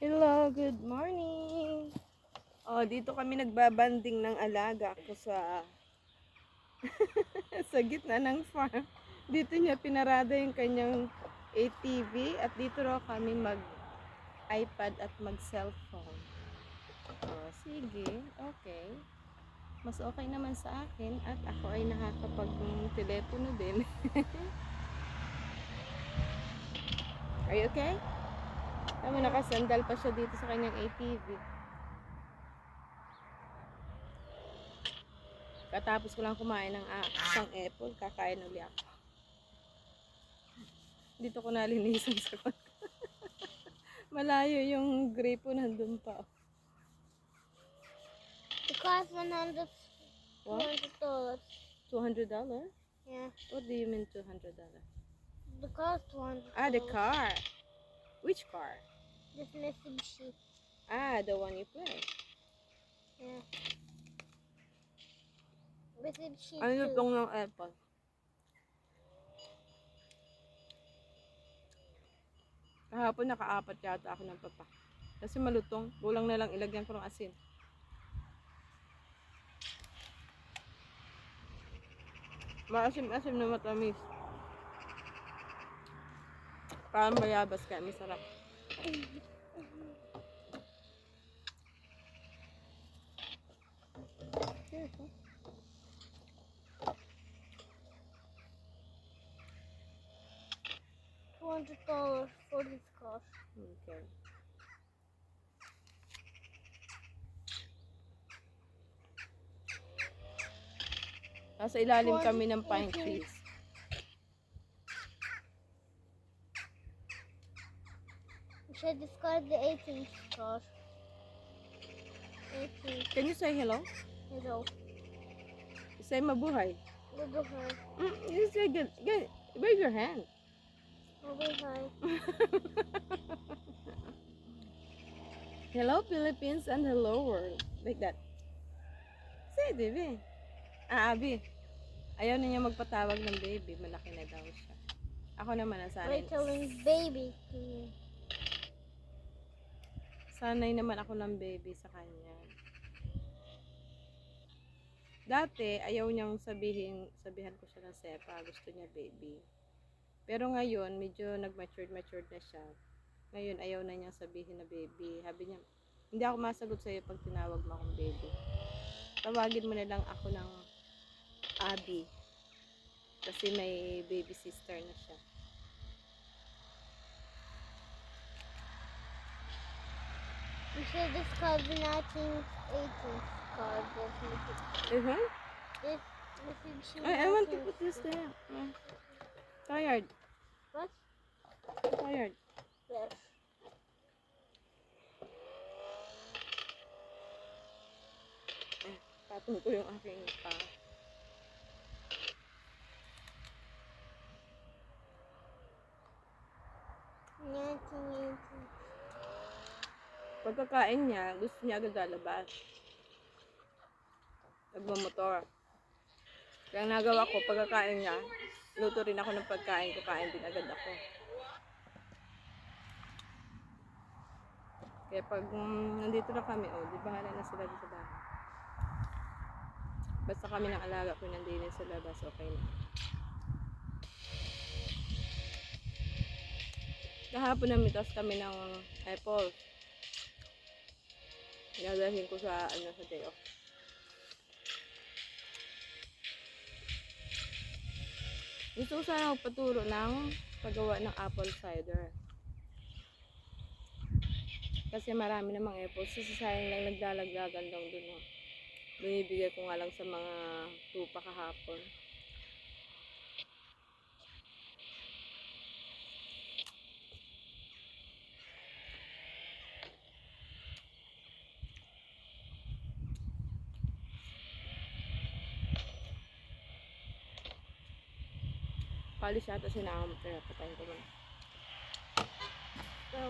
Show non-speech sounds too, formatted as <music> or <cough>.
Hello, good morning. Oh, dito kami nagbabanding ng alaga ko sa <laughs> sa gitna ng farm. Dito niya pinarada yung kanyang ATV at dito raw kami mag iPad at mag cellphone. Oh, sige, okay. Mas okay naman sa akin at ako ay nakakapag telepono din. <laughs> Are you okay? Tama, nakasandal pa siya dito sa kanyang ATV. Katapos ko lang kumain ng ah, isang apple, kakain ulit ako. Dito ko nalinisan sa kwan. <laughs> Malayo yung grape po nandun pa. Costs 100 What? dollars. $200? Yeah. What do you mean $200? The cost 100 Ah, the car. Which car? This Mitsubishi. Ah, the one you play. Yeah. Mitsubishi. Ano too. lutong ng apple? Kahapon nakaapat yata ako ng papa. Kasi malutong. Kulang na lang ilagyan ko ng asin. Maasim-asim na matamis. Parang bayabas kaya masarap. Oh. $200 for this cost. Okay. Nasa ilalim kami ng pine trees. Should discard the 18th cost. 18. Can you say hello? Hello. Say mabuhay. Her. Mm, you say good. good. Wave your hand. Hi. <laughs> Hello Philippines and hello world. Like that. Say, Divi. Ah, Abi. Ayaw niya magpatawag ng baby. Malaki na daw siya. Ako naman. We're telling baby. <laughs> Sanay naman ako ng baby sa kanya. Dati, ayaw niyang sabihin, sabihan ko siya ng sepa. Gusto niya baby. Pero ngayon, medyo nag-matured-matured na siya. Ngayon, ayaw na niyang sabihin na baby. Sabi niya, hindi ako masagot sa'yo pag tinawag mo akong baby. Tawagin mo na lang ako ng Abby. Kasi may baby sister na siya. You should discard the 19th, 18th card. This Mitsubishi. Uh-huh. This. I, I want to 19th. put this there. Uh, tired. What? Tired. Yes. Patong ko yung aking pa. Nineteen, eighteen. Pagkakain niya, gusto niya agad lalabas. Nagmamotor. Kaya nagawa ko, pagkakain niya, luto rin ako ng pagkain ko, kain din agad ako. Kaya pag mm, nandito na kami, oh, di bahala na sila sa bahay. Basta kami ng alaga ko nandito sa labas, okay na. Kahapon namitas kami ng apple. Dinadahin ko sa ano sa day off. Gusto ko sana magpaturo ng paggawa ng apple cider. Kasi marami namang apples. Kasi sayang lang naglalaglagan lang dun. Binibigay ko nga lang sa mga tupa kahapon. Palis yata sinama mo. Tara, patayin ko muna. So,